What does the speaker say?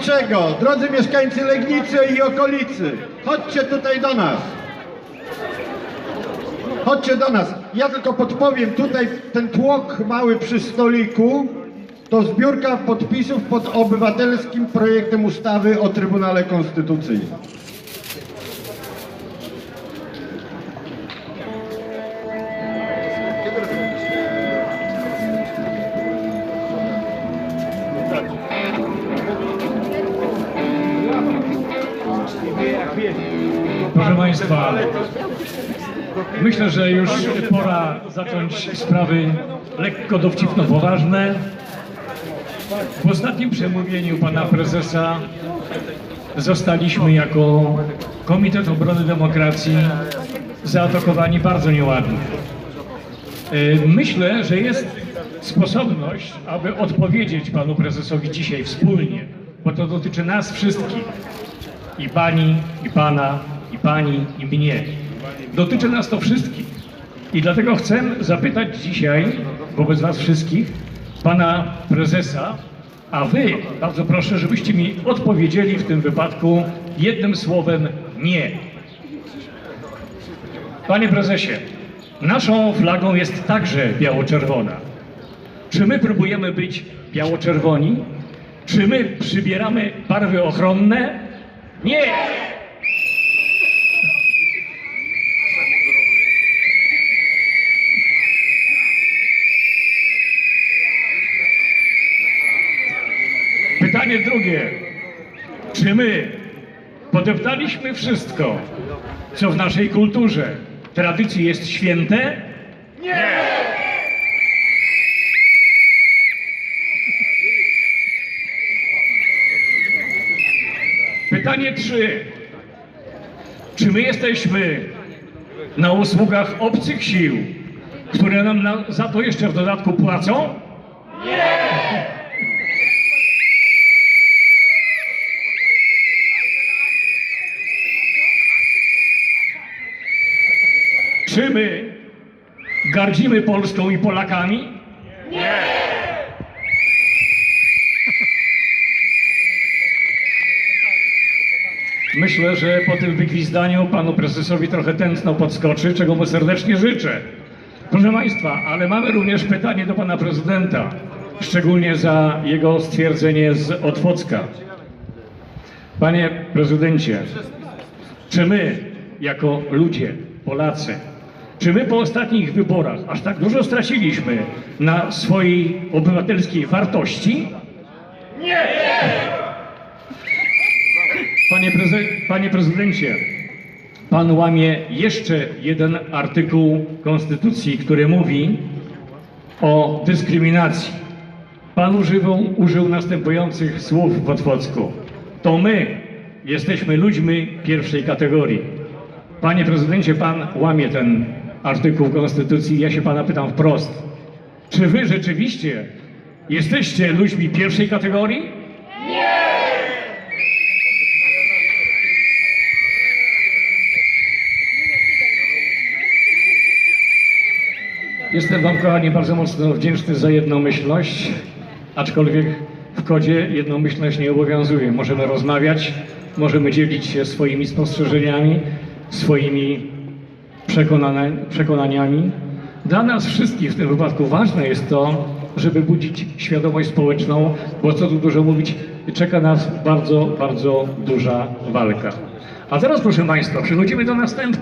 Czego? Drodzy mieszkańcy Legnicy i okolicy, chodźcie tutaj do nas. Chodźcie do nas. Ja tylko podpowiem, tutaj ten tłok mały przy stoliku to zbiórka podpisów pod obywatelskim projektem ustawy o Trybunale Konstytucyjnym. Państwa, myślę, że już pora zacząć sprawy lekko dowcipno poważne. W ostatnim przemówieniu pana prezesa zostaliśmy jako Komitet Obrony Demokracji zaatakowani bardzo nieładnie. E, Myślę, że jest sposobność, aby odpowiedzieć panu prezesowi dzisiaj wspólnie, bo to dotyczy nas wszystkich i pani, i pana, pani, i mnie. Dotyczy nas to wszystkich. I dlatego chcę zapytać dzisiaj wobec was wszystkich pana prezesa, a wy bardzo proszę, żebyście mi odpowiedzieli w tym wypadku jednym słowem nie. Panie prezesie, naszą flagą jest także biało-czerwona. Czy my próbujemy być biało-czerwoni? Czy my przybieramy barwy ochronne? Nie! Pytanie drugie. Czy my podeptaliśmy wszystko, co w naszej kulturze, tradycji jest święte? Pytanie trzy. Czy my jesteśmy na usługach obcych sił, które nam na, za to jeszcze w dodatku płacą? Czy my gardzimy Polską i Polakami? Myślę, że po tym wygwizdaniu panu prezesowi trochę tętno podskoczy, czego mu serdecznie życzę. Proszę Państwa, ale mamy również pytanie do pana prezydenta, szczególnie za jego stwierdzenie z Otwocka. Panie prezydencie, czy my, jako ludzie, Polacy, czy my po ostatnich wyborach aż tak dużo straciliśmy na swojej obywatelskiej wartości? Panie, preze- panie prezydencie, pan łamie jeszcze jeden artykuł Konstytucji, który mówi o dyskryminacji. Pan używał, użył następujących słów w Otwocku. To my jesteśmy ludźmi pierwszej kategorii. Panie prezydencie, pan łamie ten artykuł Konstytucji. Ja się pana pytam wprost. Czy wy rzeczywiście jesteście ludźmi pierwszej kategorii? Jestem Wam, kochani, bardzo mocno wdzięczny za jednomyślność, aczkolwiek w kodzie jednomyślność nie obowiązuje. Możemy rozmawiać, możemy dzielić się swoimi spostrzeżeniami, swoimi przekonaniami. Dla nas wszystkich w tym wypadku ważne jest to, żeby budzić świadomość społeczną, bo co tu dużo mówić, czeka nas bardzo, bardzo duża walka. A teraz, proszę Państwa, przechodzimy do następnego.